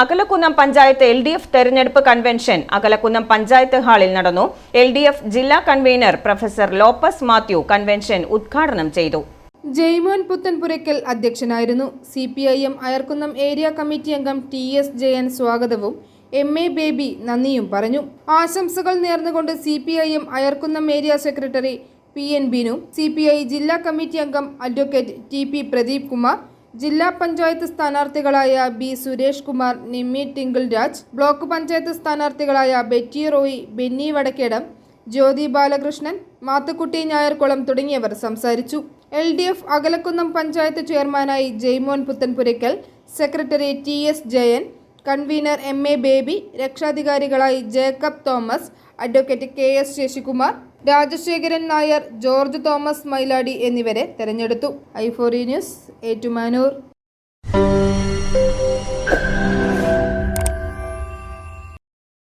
Akalakunnam panchayat L D F തെരഞ്ഞെടുപ്പ് convention Akalakunnam panchayat ഹാളിൽ നടന്നു. എൽ ഡി എഫ് ജില്ലാ convener professor Lopez Mathew convention ഉദ്ഘാടനം ചെയ്തു. ജയ്മോൻ പുത്തൻപുരയ്ക്കൽ അധ്യക്ഷനായിരുന്നു. C P I M Ayarkunnam area committee അംഗം ടി എസ് ജയൻ സ്വാഗതവും എം എ ബേബി നന്ദിയും പറഞ്ഞു. ആശംസകൾ നേർന്നുകൊണ്ട് C P I M Ayarkunnam area secretary P N Binu C P I ജില്ലാ കമ്മിറ്റി അംഗം advocate T P Pradeep Kumar ജില്ലാ പഞ്ചായത്ത് സ്ഥാനാർത്ഥികളായ ബി സുരേഷ് കുമാർ നിമ്മി ടിങ്കിൾ രാജ് ബ്ലോക്ക് പഞ്ചായത്ത് സ്ഥാനാർത്ഥികളായ ബെറ്റി റോയി ബെന്നി വടക്കേടം ജ്യോതി ബാലകൃഷ്ണൻ മാത്തുക്കുട്ടി നായർകുളം തുടങ്ങിയവർ സംസാരിച്ചു. L D F Akalakunnam panchayat ചെയർമാനായി Jaimon Puthenpurackal secretary T S Jayan convener M A Baby രക്ഷാധികാരികളായി Jacob Thomas advocate K S Sasikumar Rajasekharan Nair George Thomas Mailadi എന്നിവരെ തെരഞ്ഞെടുത്തു. ഐഫോറി news Ettumanoor.